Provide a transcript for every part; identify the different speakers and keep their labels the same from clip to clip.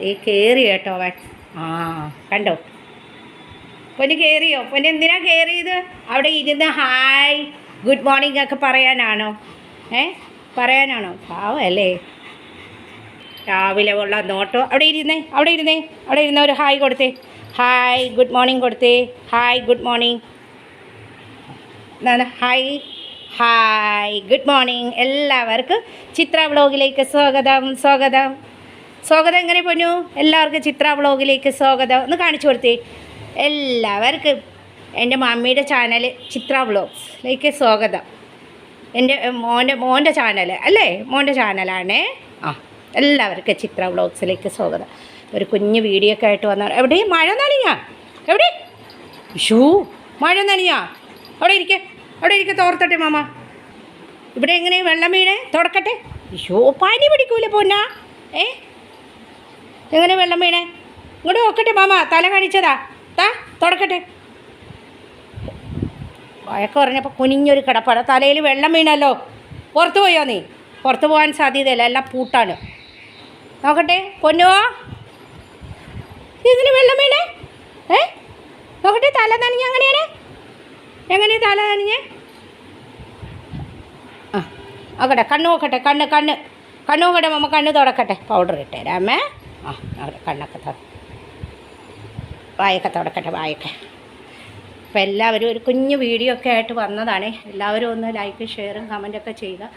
Speaker 1: ഈ കയറി കേട്ടോ അവൻ ആ. കണ്ടോ? പൊന്ന് കയറിയോ പൊന്ന് എന്തിനാ കയറിയത് അവിടെ ഇരുന്ന് ഹായ് ഗുഡ് മോർണിംഗ് ഒക്കെ പറയാനാണോ? ഏ? പറയാനാണോ? പാവല്ലേ. രാവിലെ ഉള്ള നോട്ടോ. അവിടെ ഇരുന്നേ അവിടെ ഇരുന്നേ. അവിടെ ഇരുന്ന ഒരു ഹായ് കൊടുത്തേ. ഹായ് ഗുഡ് മോർണിംഗ് കൊടുത്തേ. Hi good morning. എന്താണ് ഹായ്. Hi good morning. എല്ലാവർക്കും ചിത്ര വ്ളോഗിലേക്ക് സ്വാഗതം സ്വാഗതം. സ്വാഗതം എങ്ങനെ പൊന്നു? എല്ലാവർക്കും ചിത്ര വ്ളോഗിലേക്ക് സ്വാഗതം. ഒന്ന് കാണിച്ചു കൊടുത്തേ. എല്ലാവർക്കും എന്റെ മമ്മിയുടെ ചാനൽ ചിത്ര വ്ളോഗ്സിലേക്ക് സ്വാഗതം. എന്റെ മോന്റെ മോന്റെ ചാനൽ അല്ലേ? മോന്റെ ചാനലാണേ. ആ എല്ലാവർക്കും ചിത്ര വ്ളോഗ്സിലേക്ക് സ്വാഗതം. ഒരു കുഞ്ഞ് വീഡിയോ ഒക്കെ ആയിട്ട് വന്നാൽ എവിടെ? മഴ നനഞ്ഞാ? എവിടെ? ഷൂ മഴ നനഞ്ഞാ? അവിടെ ഇരിക്കെ അവിടെ ഇരിക്കെ തോർത്തട്ടെ മാമ. ഇവിടെ എങ്ങനെ വെള്ളം വീണേ? തുടക്കട്ടെ. ഷോ പനി പിടിക്കൂല പൊന്നാ? ഏ? എങ്ങനെ വെള്ളം വീണേ? ഇങ്ങോട്ട് നോക്കട്ടെ മാമ തല കാണിച്ചതാ. താ തുടക്കട്ടെ. വഴക്ക് പറഞ്ഞപ്പോൾ കുനിഞ്ഞൊരു കിടപ്പാണ് തലയിൽ വെള്ളം വീണല്ലോ. പുറത്ത് പോയോ നീ? പുറത്ത് പോകാൻ സാധ്യതയില്ല. എല്ലാം പൂട്ടാണ്. നോക്കട്ടെ പൊന്നുവോ ഇതിന് വെള്ളം വീണേ? ഏ? നോക്കട്ടെ തല നനഞ്ഞ അങ്ങനെയാണ് എങ്ങനെ തല നനഞ്ഞ്? ആ നോക്കട്ടെ കണ്ണ് നോക്കട്ടെ കണ്ണ് കണ്ണ്. കണ്ണ് നോക്കട്ടെ മമ്മ കണ്ണ് തുടക്കട്ടെ. പൗഡർ ഇട്ടേരാമേ ആ അവിടെ കണ്ണൊക്കെ തുറ വായൊക്കെ തുടക്കട്ടെ വായൊക്കെ. അപ്പോൾ എല്ലാവരും ഒരു കുഞ്ഞു വീഡിയോ ഒക്കെ ആയിട്ട് വന്നതാണ്. എല്ലാവരും ഒന്ന് ലൈക്ക് ഷെയറും കമന്റൊക്കെ ചെയ്യുക.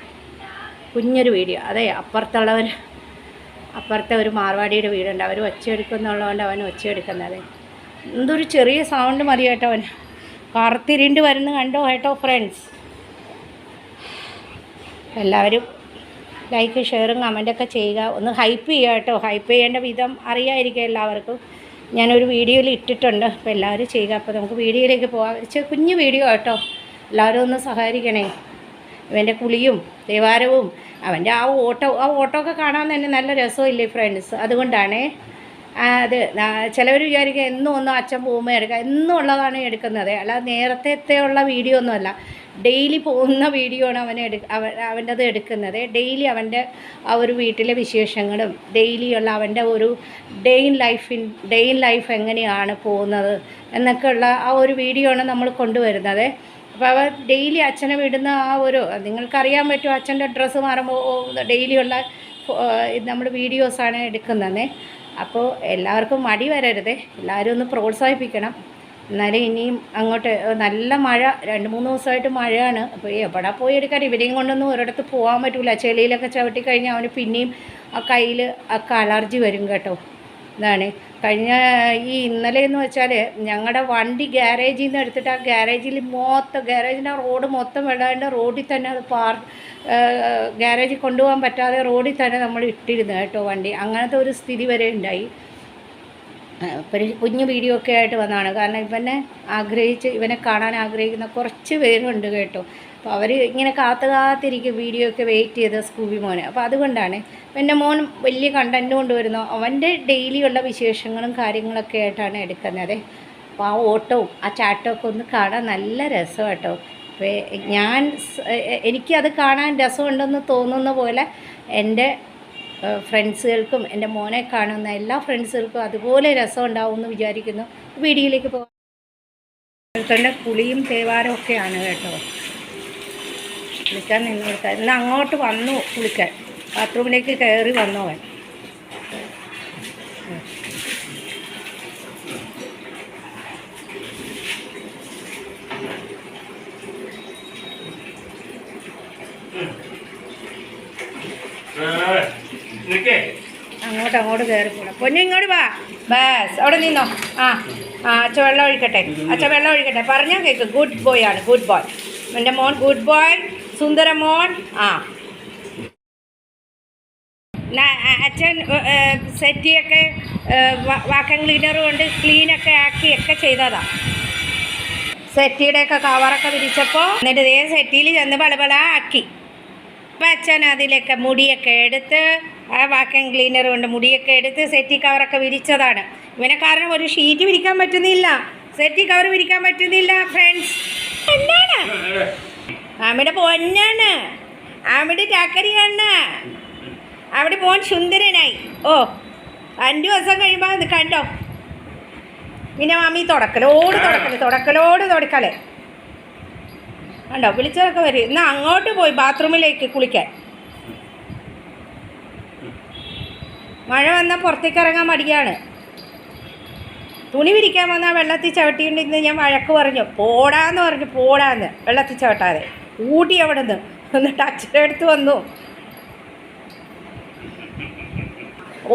Speaker 1: കുഞ്ഞൊരു വീഡിയോ. അതെ അപ്പുറത്തുള്ളവർ അപ്പുറത്തെ ഒരു മാർവാടിയുടെ വീടുണ്ട് അവർ ഒച്ചയെടുക്കുന്നുള്ളതുകൊണ്ട് അവൻ ഒച്ചയെടുക്കുന്നത്. എന്തൊരു ചെറിയ സൗണ്ട് മതി കേട്ടോ അവൻ കറുത്തിരിണ്ട് വരുന്ന കണ്ടോ കേട്ടോ ഫ്രണ്ട്സ് എല്ലാവരും ലൈക്ക് ഷെയറും കമന്റൊക്കെ ചെയ്യുക. ഒന്ന് ഹൈപ്പ് ചെയ്യുക കേട്ടോ. ഹൈപ്പ് ചെയ്യേണ്ട വിധം അറിയാമായിരിക്കും എല്ലാവർക്കും. ഞാനൊരു വീഡിയോയിൽ ഇട്ടിട്ടുണ്ട്. അപ്പോൾ എല്ലാവരും ചെയ്യുക. അപ്പോൾ നമുക്ക് വീഡിയോയിലേക്ക് പോകാം ചെറിയ കുഞ്ഞു വീഡിയോ കേട്ടോ. എല്ലാവരും ഒന്ന് സഹകരിക്കണേ. ഇവന്റെ കുളിയും ദേവാരവും അവന്റെ ആ ഓട്ടോ ആ ഓട്ടോ ഒക്കെ കാണാൻ തന്നെ നല്ല രസമില്ലേ ഫ്രണ്ട്സ് അതുകൊണ്ടാണേ അത് ചിലവർ വിചാരിക്കുക എന്നും ഒന്നും അച്ഛൻ പോകുമ്പോൾ എടുക്കുക എന്നും ഉള്ളതാണ് എടുക്കുന്നത്. അല്ലാതെ നേരത്തെ ഉള്ള വീഡിയോ ഒന്നുമല്ല ഡെയിലി പോകുന്ന വീഡിയോ ആണ് അവൻ എടു അവൻ അവന്റെത് എടുക്കുന്നത്. ഡെയിലി അവന്റെ ആ ഒരു വീട്ടിലെ വിശേഷങ്ങളും ഡെയിലിയുള്ള അവന്റെ ഒരു ഡേ ഇൻ ലൈഫിൻ ഡേ ഇൻ ലൈഫ് എങ്ങനെയാണ് പോകുന്നത് എന്നൊക്കെയുള്ള ആ ഒരു വീഡിയോ ആണ് നമ്മൾ കൊണ്ടുവരുന്നത്. അപ്പോൾ അവർ ഡെയിലി അച്ഛനെ വിടുന്ന ആ ഒരു നിങ്ങൾക്കറിയാൻ പറ്റും അച്ഛന്റെ ഡ്രസ്സ് മാറുമ്പോൾ ഡെയിലിയുള്ള നമ്മൾ വീഡിയോസാണ് എടുക്കുന്നത്. അപ്പോൾ എല്ലാവർക്കും മടി വരരുത്. എല്ലാവരും ഒന്ന് പ്രോത്സാഹിപ്പിക്കണം. എന്നാലും ഇനിയും അങ്ങോട്ട് നല്ല മഴ രണ്ട് മൂന്ന് ദിവസമായിട്ട് മഴയാണ്. അപ്പോൾ എവിടെ പോയി എടുക്കാൻ? ഇവരെയും കൊണ്ടൊന്നും ഒരിടത്ത് പോകാൻ പറ്റില്ല ചെളിയിലൊക്കെ ചവിട്ടി കഴിഞ്ഞാൽ അവന് പിന്നെയും ആ കയ്യിൽ ഒക്കെ അലർജി വരും കേട്ടോ. ഇതാണ്. കഴിഞ്ഞ ഈ ഇന്നലെ എന്ന് വെച്ചാൽ ഞങ്ങളുടെ വണ്ടി ഗ്യാരേജിൽ നിന്ന് എടുത്തിട്ട് ആ ഗ്യാരേജിൽ മൊത്തം ഗ്യാരേജിന്റെ റോഡ് മൊത്തം വെള്ളാണ്ട് റോഡിൽ തന്നെ അത് പാർ ഗ്യാരേജിൽ കൊണ്ടുപോകാൻ പറ്റാതെ റോഡിൽ തന്നെ നമ്മൾ ഇട്ടിരുന്നു കേട്ടോ വണ്ടി. അങ്ങനത്തെ ഒരു സ്ഥിതി വരെ ഉണ്ടായി. ഒരു കുഞ്ഞു വീഡിയോ ഒക്കെ ആയിട്ട് വന്നതാണ്. കാരണം ഇവനെ ആഗ്രഹിച്ച് ഇവനെ കാണാൻ ആഗ്രഹിക്കുന്ന കുറച്ച് പേരുണ്ട് കേട്ടോ. അപ്പോൾ അവർ ഇങ്ങനെ കാത്തു കാത്തിരിക്കും വീഡിയോ ഒക്കെ വെയിറ്റ് ചെയ്ത സ്കൂബി മോനെ. അപ്പോൾ അതുകൊണ്ടാണ് എന്റെ മോൻ വലിയ കണ്ടന്റ് കൊണ്ടുവരുന്നു അവന്റെ ഡെയിലിയുള്ള വിശേഷങ്ങളും കാര്യങ്ങളൊക്കെ ആയിട്ടാണ് എടുക്കുന്നത്. അപ്പോൾ ആ ഓട്ടവും ആ ചാട്ടവും ഒക്കെ ഒന്ന് കാണാൻ നല്ല രസം കേട്ടോ. ഞാൻ എനിക്കത് കാണാൻ രസമുണ്ടെന്ന് തോന്നുന്ന പോലെ എന്റെ ഫ്രണ്ട്സുകൾക്കും എന്റെ മോനെ കാണുന്ന എല്ലാ ഫ്രണ്ട്സുകൾക്കും അതുപോലെ രസം ഉണ്ടാവും എന്ന് വിചാരിക്കുന്നു. വീഡിയോയിലേക്ക് പോകാം കുളിയും തേവാരവും ഒക്കെയാണ് കേട്ടോ. കുളിക്കാൻ നിന്ന് കൊടുക്കാൻ ഇന്ന് അങ്ങോട്ട് വന്നു കുളിക്കാൻ ബാത്റൂമിലേക്ക് കയറി വന്നു അവൻ
Speaker 2: നിക്കേ
Speaker 1: അങ്ങോട്ട് അങ്ങോട്ട് കയറി പോകണം പൊന്നു ഇങ്ങോട്ട് വാ. ബസ് അവിടെ നിന്നോ. ആ ആ അച്ഛ വെള്ളം ഒഴിക്കട്ടെ. അച്ഛ വെള്ളം ഒഴിക്കട്ടെ. പറഞ്ഞാൽ കേൾക്കും ഗുഡ് ബോയ് ആണ്. ഗുഡ് ബോയ് എന്റെ മോൻ ഗുഡ് ബോയ് സുന്ദര മോൻ. ആ. അച്ഛൻ സെറ്റിയൊക്കെ വാക്കം ക്ലീനർ കൊണ്ട് ക്ലീനൊക്കെ ആക്കി ഒക്കെ ചെയ്തതാ. സെറ്റിയുടെയൊക്കെ കവറൊക്കെ വിരിച്ചപ്പോൾ എന്നിട്ട് ഇതേ സെറ്റിയിൽ ചെന്ന് പളപള ആക്കി അപ്പം അച്ഛൻ അതിലൊക്കെ മുടിയൊക്കെ എടുത്ത് ആ വാക്യം ക്ലീനർ കൊണ്ട് മുടിയൊക്കെ എടുത്ത് സെറ്റി കവറൊക്കെ വിരിച്ചതാണ്. ഇവനെ കാരണം ഒരു ഷീറ്റ് വിരിക്കാൻ പറ്റുന്നില്ല. സെറ്റി കവർ വിരിക്കാൻ പറ്റുന്നില്ല ഫ്രണ്ട്സ് എന്താണ്? അവിടെ പൊന്നാണ്. അവിടെ ചാക്കരിയാണ്. അവിടെ പോൻ സുന്ദരനായി. ഓ അഞ്ചു ദിവസം കഴിയുമ്പോൾ അത് കണ്ടോ? പിന്നെ മാമി തുടക്കലോട് തുടക്കൽ തുടക്കലോട് തുടക്കൽ. കണ്ടോ? വിളിച്ചതൊക്കെ വരും. ഇന്ന് അങ്ങോട്ട് പോയി ബാത്റൂമിലേക്ക് കുളിക്കാൻ. മഴ വന്നാൽ പുറത്തേക്ക് ഇറങ്ങാൻ മടിയാണ്. തുണി വിരിക്കാൻ വന്നാൽ വെള്ളത്തിൽ ചവിട്ടിയിട്ടിരുന്ന് ഞാൻ വഴക്ക് പറഞ്ഞു പോടാന്ന് പറഞ്ഞു പോടാന്ന്. വെള്ളത്തിൽ ചവിട്ടാതെ. ഊട്ടി അവിടെ നിന്ന് എന്നിട്ട് അച്ഛന്റെ അടുത്ത് വന്നു.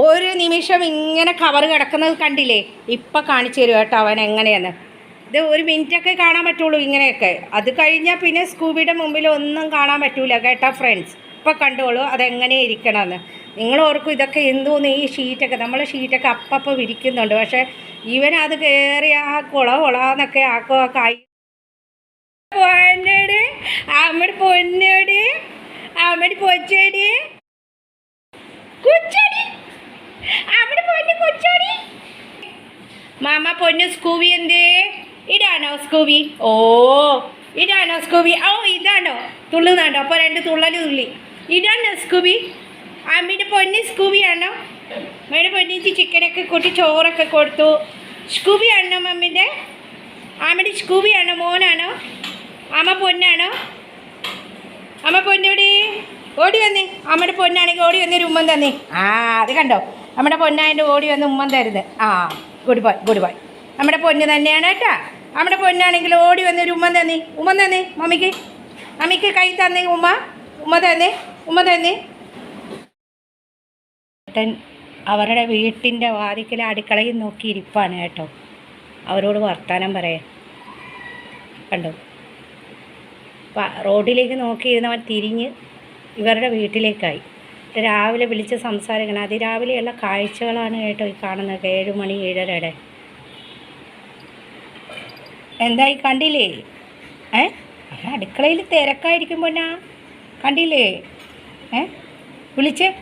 Speaker 1: ഒരു നിമിഷം ഇങ്ങനെ കവർ കിടക്കുന്നത് കണ്ടില്ലേ? ഇപ്പം കാണിച്ചു തരും കേട്ടോ അവൻ എങ്ങനെയെന്ന്. ഇത് ഒരു മിനിറ്റൊക്കെ കാണാൻ പറ്റുള്ളൂ ഇങ്ങനെയൊക്കെ. അത് കഴിഞ്ഞാൽ പിന്നെ സ്കൂബിയുടെ മുമ്പിൽ ഒന്നും കാണാൻ പറ്റൂല കേട്ടോ ഫ്രണ്ട്സ്. ഇപ്പം കണ്ടോളൂ അതെങ്ങനെ ഇരിക്കണമെന്ന് നിങ്ങൾ ഓർക്കും ഇതൊക്കെ എന്തോന്ന് ഈ ഷീറ്റൊക്കെ നമ്മളെ ഷീറ്റൊക്കെ അപ്പപ്പം വിരിക്കുന്നുണ്ട്. പക്ഷേ ഇവനത് കയറി ആ കുള കുളന്നൊക്കെ ആക്കുക കൈ പൊന്നടി അമ്മടി പൊന്നടി അമ്മടി പൊച്ചടി കുച്ചടി മാമ പൊന്നു സ്കൂബി എന്തേ? ഇതാണോ സ്കൂബി? ഓ ഇതാണോ സ്കൂബി? ഓ ഇതാണോ? തുള്ളുന്നുണ്ടോ? അപ്പോൾ രണ്ട് തുള്ളൽ തുള്ളി. ഇതാണോ സ്കൂബി? അമ്മയുടെ പൊന്ന് സ്കൂബിയാണോ അമ്മയുടെ പൊന്നിച്ച് ചിക്കനൊക്കെ കൂട്ടി ചോറൊക്കെ കൊടുത്തു. സ്കൂബി ആണോ മമ്മിന്റെ അമ്മയുടെ സ്കൂബിയാണോ മോനാണോ? അമ്മ പൊന്നാണോ? അമ്മ പൊന്നോടി ഓടി വന്നേ. അമ്മയുടെ പൊന്നാണെങ്കിൽ ഓടി വന്നൊരു ഉമ്മൻ തന്നേ. ആ അത് കണ്ടോ? നമ്മുടെ പൊന്നായന്റെ ഓടി വന്ന് ഉമ്മൻ തരുന്നത്. ആ ഗുഡ് ബോയ് ഗുഡ് ബോയ് നമ്മുടെ പൊന്ന് തന്നെയാണ് കേട്ടോ. നമ്മുടെ പൊന്നാണെങ്കിൽ ഓടി വന്നൊരു ഉമ്മൻ തന്നേ. ഉമ്മൻ തന്നേ മമ്മിക്ക്. മമ്മിക്ക് കൈ തന്നേ ഉമ്മ. ഉമ്മ തന്നേ ഉമ്മ തന്നേ. ഏട്ടൻ അവരുടെ വീട്ടിന്റെ വാതിക്കൽ അടുക്കളയിൽ നോക്കി ഇരിപ്പാണ് കേട്ടോ. അവരോട് വർത്താനം പറയാൻ. കണ്ടോ? റോഡിലേക്ക് നോക്കിയിരുന്നവൻ തിരിഞ്ഞ് ഇവരുടെ വീട്ടിലേക്കായി. രാവിലെ വിളിച്ച് സംസാരിക്കണം അതിരാവിലെയുള്ള കാഴ്ചകളാണ് കേട്ടോ ഈ കാണുന്നത്. ഏഴ് മണി ഏഴരയുടെ. എന്തായി കണ്ടില്ലേ? ഏ? അടുക്കളയിൽ തിരക്കായിരിക്കും പൊന്നാ. കണ്ടില്ലേ? ഏ? വിളിച്ചേ.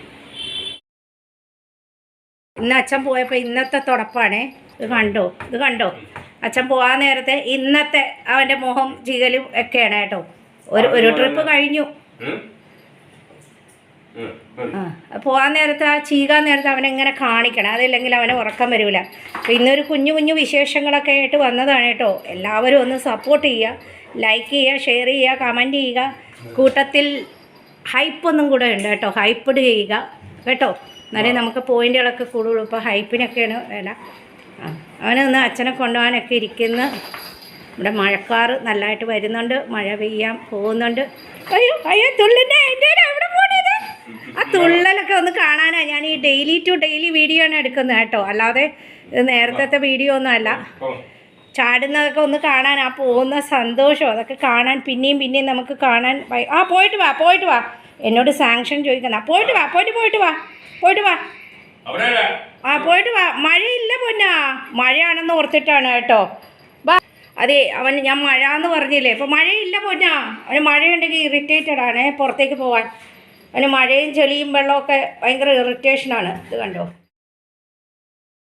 Speaker 1: ഇന്ന് അച്ഛൻ പോയപ്പോൾ ഇന്നത്തെ തുടപ്പാണേ. ഇത് കണ്ടോ? ഇത് കണ്ടോ? അച്ഛൻ പോകാൻ നേരത്തെ ഇന്നത്തെ അവന്റെ മുഖം ചീകലും ഒക്കെയാണ് കേട്ടോ. ഒരു ഒരു ട്രിപ്പ് കഴിഞ്ഞു. ആ പോകാൻ നേരത്തെ ആ ചീകാൻ നേരത്തെ അവനെങ്ങനെ കാണിക്കണം. അതില്ലെങ്കിൽ അവനെ ഉറക്കം വരില്ല അപ്പോൾ ഇന്നൊരു കുഞ്ഞു കുഞ്ഞു വിശേഷങ്ങളൊക്കെ ആയിട്ട് വന്നതാണ് കേട്ടോ. എല്ലാവരും ഒന്ന് സപ്പോർട്ട് ചെയ്യുക ലൈക്ക് ചെയ്യുക ഷെയർ ചെയ്യുക കമന്റ് ചെയ്യുക. കൂട്ടത്തിൽ ഹൈപ്പൊന്നും കൂടെ ഉണ്ട് കേട്ടോ. ഹൈപ്പിഡ് ചെയ്യുക. കേട്ടോ? എന്നാലേ നമുക്ക് പോയിന്റുകളൊക്കെ കൂടുള്ളൂ. ഇപ്പോൾ ഹൈപ്പിനൊക്കെയാണ് വില. അവനെ അവനൊന്ന് അച്ഛനെ കൊണ്ടുപോകാനൊക്കെ ഇരിക്കുന്ന. ഇവിടെ മഴക്കാറ് നല്ലതായിട്ട് വരുന്നുണ്ട്. മഴ പെയ്യാൻ പോകുന്നുണ്ട്. അയ്യോ അയ്യോ തുള്ളിന്റെ ആ തുള്ളലൊക്കെ ഒന്ന് കാണാനാണ് ഞാൻ ഈ ഡെയിലി ടു ഡെയിലി വീഡിയോ ആണ് എടുക്കുന്നത് കേട്ടോ. അല്ലാതെ നേരത്തെ വീഡിയോ ഒന്നും അല്ല. ചാടുന്നതൊക്കെ ഒന്ന് കാണാൻ ആ പോകുന്ന സന്തോഷം അതൊക്കെ കാണാൻ പിന്നെയും പിന്നെയും നമുക്ക് കാണാൻ ആ പോയിട്ട് വാ പോയിട്ട് വാ. എന്നോട് സാങ്ഷൻ ചോദിക്കുന്ന പോയിട്ട് വാ പോയിട്ട് പോയിട്ട് വാ പോയിട്ട് വാ. ആ പോയിട്ട് വാ. മഴയില്ല പൊന്നാ. മഴയാണെന്ന് ഓർത്തിട്ടാണ് കേട്ടോ. വാ. അതെ അവൻ ഞാൻ മഴ എന്ന് പറഞ്ഞില്ലേ? അപ്പോൾ മഴയില്ല പൊന്നാ. അവന് മഴയുണ്ടെങ്കിൽ ഇറിറ്റേറ്റഡ് ആണ് പുറത്തേക്ക് പോവാൻ. അവന് മഴയും ചെളിയും വെള്ളമൊക്കെ ഭയങ്കര ഇറിറ്റേഷനാണ് ഇത് കണ്ടോ?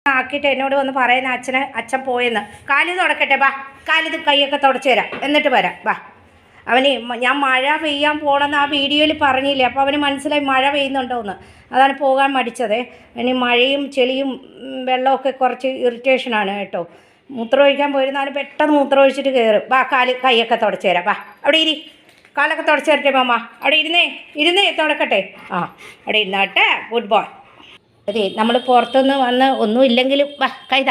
Speaker 1: ആക്കിയിട്ട് എന്നോട് വന്ന് പറയുന്ന അച്ഛനെ അച്ഛൻ പോയെന്ന്. കാലി തുടക്കട്ടെ ബാ. കാലിത് കൈയൊക്കെ തുടച്ചു തരാം. എന്നിട്ട് വരാം ബാ. അവന് ഞാൻ മഴ പെയ്യാൻ പോകണമെന്ന് ആ വീഡിയോയിൽ പറഞ്ഞില്ലേ അപ്പോൾ അവന് മനസ്സിലായി മഴ പെയ്യുന്നുണ്ടോയെന്ന് അതാണ് പോകാൻ മടിച്ചത്. ഇനി മഴയും ചെളിയും വെള്ളമൊക്കെ കുറച്ച് ഇറിറ്റേഷനാണ് കേട്ടോ. മൂത്രം ഒഴിക്കാൻ പോയിരുന്നാലും പെട്ടെന്ന് മൂത്രം ഒഴിച്ചിട്ട് കയറും ബാ കാൽ കൈയൊക്കെ തുടച്ചു തരാം ബാ. അവിടെ ഇരി. കാലൊക്കെ തുടച്ചു തരട്ടെ മാമ. അവിടെ ഇരുന്നേ ഇരുന്നേ തുടക്കട്ടെ. ആ അവിടെ ഇരുന്നാട്ടെ ഗുഡ് ബോയ്. അതെ നമ്മൾ പുറത്തുനിന്ന് വന്ന് ഒന്നും ഇല്ലെങ്കിലും വാ കൈത.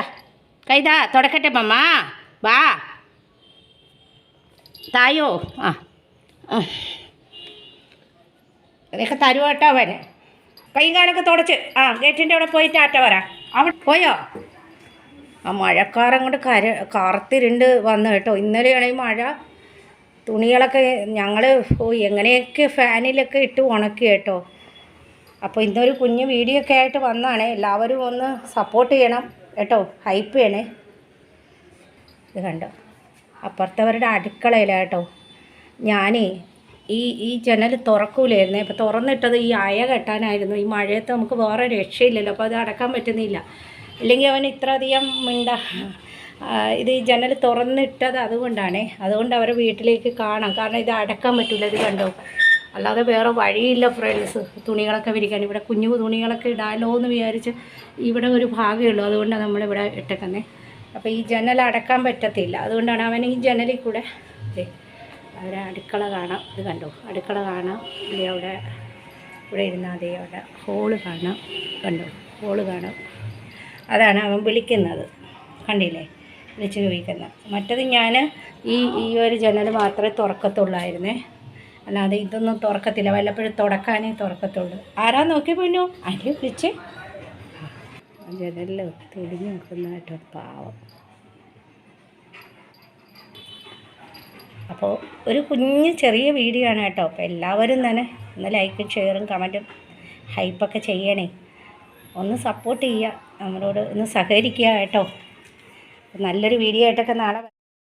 Speaker 1: കൈത തുടക്കട്ടെ മമ്മ. വാ. തായോ? ആ അതൊക്കെ തരുവാട്ടോ അവൻ? കൈ കാലൊക്കെ തുടച്ച്. ആ ഗേറ്റിന്റെ അവിടെ പോയി ടാറ്റ വരാ. അവിടെ പോയോ? ആ മഴക്കാരം കൊണ്ട് കര കറുത്തിരുണ്ട് വന്നു കേട്ടോ. ഇന്നലെയാണ് മഴ. തുണികളൊക്കെ ഞങ്ങൾ എങ്ങനെയൊക്കെ ഫാനിലൊക്കെ ഇട്ട് ഉണക്കി കേട്ടോ. അപ്പോൾ ഇന്നൊരു കുഞ്ഞ് വീഡിയോ ഒക്കെ ആയിട്ട് വന്നാണ്. എല്ലാവരും ഒന്ന് സപ്പോർട്ട് ചെയ്യണം കേട്ടോ. ഹൈപ്പ് ചെയ്യണേ. ഇത് കണ്ടോ? അപ്പുറത്തവരുടെ അടുക്കളയിലാണ് കേട്ടോ. ഞാനേ ഈ ഈ ജനൽ തുറക്കൂലായിരുന്നേ. അപ്പോൾ തുറന്നിട്ടത് ഈ അയ കെട്ടാനായിരുന്നു. ഈ മഴയത്ത് നമുക്ക് വേറെ രക്ഷയില്ലല്ലോ. അപ്പോൾ അത് അടക്കാൻ പറ്റുന്നില്ല. ഇല്ലെങ്കിൽ അവൻ ഇത്രയധികം മിണ്ട ഇത് ഈ ജനൽ തുറന്നിട്ടത് അതുകൊണ്ടാണേ. അതുകൊണ്ട് അവരെ വീട്ടിലേക്ക് കാണാം. കാരണം ഇത് അടക്കാൻ പറ്റില്ല ഇത് കണ്ടോ? അല്ലാതെ വേറെ വഴിയില്ല ഫ്രണ്ട്സ് തുണികളൊക്കെ വിരിക്കാൻ. ഇവിടെ കുഞ്ഞു തുണികളൊക്കെ ഇടാലോ എന്ന് വിചാരിച്ച് ഇവിടെ ഒരു ഭാഗമേ ഉള്ളൂ. അതുകൊണ്ടാണ് നമ്മളിവിടെ ഇട്ടേക്കുന്നത് അപ്പോൾ ഈ ജനൽ അടക്കാൻ പറ്റത്തില്ല. അതുകൊണ്ടാണ് അവൻ ഈ ജനലിൽ കൂടെ അവരെ അടുക്കള കാണാം. ഇത് കണ്ടു? അടുക്കള കാണാം. ഇല്ലേ അവിടെ ഇവിടെ ഇരുന്നാൽ മതി അവിടെ ഹോൾ കാണാം. കണ്ടു? ഹോൾ കാണാം. അതാണ് അവൻ വിളിക്കുന്നത്. കണ്ടില്ലേ? വിളിച്ച് ചോദിക്കുന്നത്. മറ്റത് ഞാൻ ഈ ഈ ഒരു ജനൽ മാത്രമേ തുറക്കത്തുള്ളായിരുന്നേ. അല്ലാതെ ഇതൊന്നും തുറക്കത്തില്ല. വല്ലപ്പോഴും തുറക്കാനേ തുറക്കത്തുള്ളൂ. ആരാ നോക്കി പോയിനോ അരി വിളിച്ച്? ജനലിൽ തെളിഞ്ഞു നിൽക്കുന്നതായിട്ടോ പാവം. അപ്പോൾ ഒരു കുഞ്ഞ് ചെറിയ വീഡിയോ ആണ് കേട്ടോ. അപ്പോൾ എല്ലാവരും തന്നെ ഒന്ന് ലൈക്കും ഷെയറും കമന്റും ഹൈപ്പൊക്കെ ചെയ്യണേ. ഒന്ന് സപ്പോർട്ട് ചെയ്യുക. നമ്മളോട് ഒന്ന് സഹകരിക്കുക കേട്ടോ. നല്ലൊരു വീഡിയോ ആയിട്ടൊക്കെ നാളെ